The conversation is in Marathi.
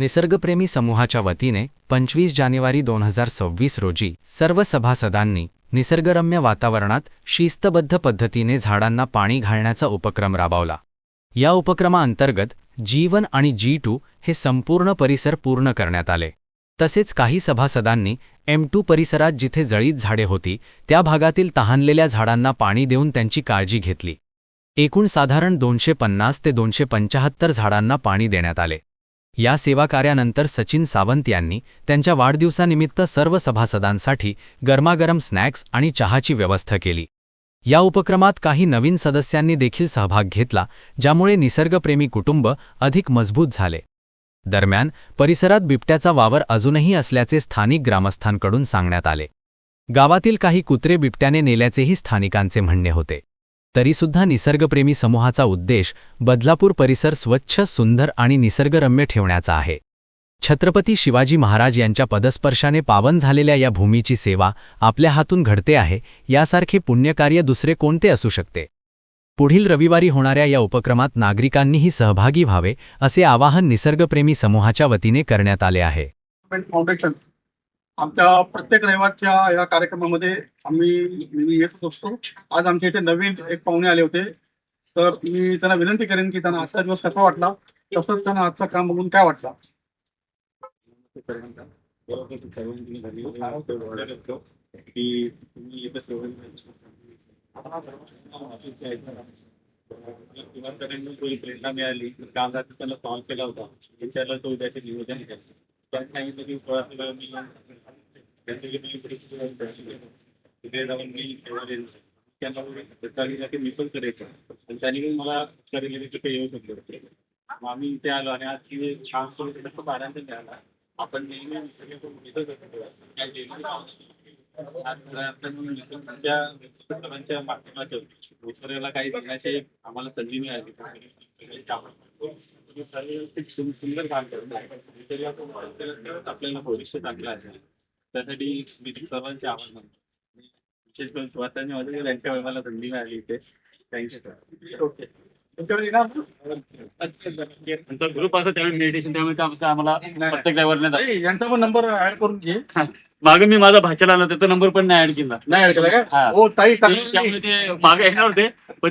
निसर्गप्रेमी समूहाच्या वतीने पंचवीस जानेवारी दोन हजार सव्वीस रोजी सर्व सभासदांनी निसर्गरम्य वातावरणात शिस्तबद्ध पद्धतीने झाडांना पाणी घालण्याचा उपक्रम राबवला. या उपक्रमाअंतर्गत जीवन आणि जी टू हे संपूर्ण परिसर पूर्ण करण्यात आले. तसेच काही सभासदांनी एम टू परिसरात जिथे जळीत झाडे होती त्या भागातील तहानलेल्या झाडांना पाणी देऊन त्यांची काळजी घेतली. एकूण साधारण दोनशे पन्नास ते दोनशे पंचाहत्तर झाडांना पाणी देण्यात आले. या सेवाकार्यानंतर सचिन सावंत यांनी त्यांच्या वाढदिवसानिमित्त सर्व सभासदांसाठी गरमागरम स्नॅक्स आणि चहाची व्यवस्था केली. या उपक्रमात काही नवीन सदस्यांनी देखील सहभाग घेतला ज्यामुळे निसर्गप्रेमी कुटुंब अधिक मजबूत झाले. दरम्यान परिसरात बिबट्याचा वावर अजूनही असल्याचे स्थानिक ग्रामस्थांकडून सांगण्यात आले. गावातील काही कुत्रे बिबट्याने नेल्याचेही स्थानिकांचे म्हणणे होते. तरीसुद्धा निसर्गप्रेमी समूहाचा उद्देश बदलापूर परिसर स्वच्छ सुंदर आणि निसर्गरम्य ठेवण्याचा आहे. छत्रपती शिवाजी महाराज यांच्या पदस्पर्शाने पावन झालेल्या या भूमीची सेवा आपल्या हातून घडते आहे यासारखे पुण्यकार्य दुसरे कोणते असू शकते? पुढील रविवारी होणाऱ्या या उपक्रमात नागरिकांनीही सहभागी व्हावे असे आवाहन निसर्गप्रेमी समूहाच्या वतीने करण्यात आले आहे. आमच्या प्रत्येक रविवारच्या या कार्यक्रमामध्ये आम्ही येत असतो. आज आमच्या इथे नवीन एक पाहुणे आले होते. तर मी त्यांना विनंती करेन की त्यांना आजचा दिवस कसा वाटला? तसंच त्यांना आजचं काम बघून काय वाटला? की तुम्ही येत प्रेरणा मिळाली. काल रात्री त्याला कॉल केला होता. विचारलं तो उद्याचे नियोजन केलं. त्यांनी सांगितलं की थोडा मी तिथे जाऊन मी त्यांना मी पण करायचं आणि त्यांनी मला करेल तिथे येऊ शकलो मग आम्ही इथे आलो आणि आज ती छान सोयी आनंद मिळाला आपण नेहमी इथंच आपण माध्यमातून निसर्गाला काही देण्याची आम्हाला संधी मिळाली सुंदर काम करत आहे आपल्याला भविष्य चांगलं आहे. त्यासाठी मी सर्वांचे आभार मानतो. विशेष करून सुवातांनी मध्ये त्यांच्या मला संधी मिळाली इथे. थँक्यू ओके ग्रुप असतो त्यावेळी मेडिटेशन त्यामुळे आम्हाला प्रत्येक ड्रायव्हरने यांचा पण नंबर ऍड करून घे. मागे मी माझा भाच्याला आला त्याचा नंबर पण नाही ऍड केला. नाही ऍड केला. का? हो. ताई ते- त्यामुळे ते मागे येणार होते पण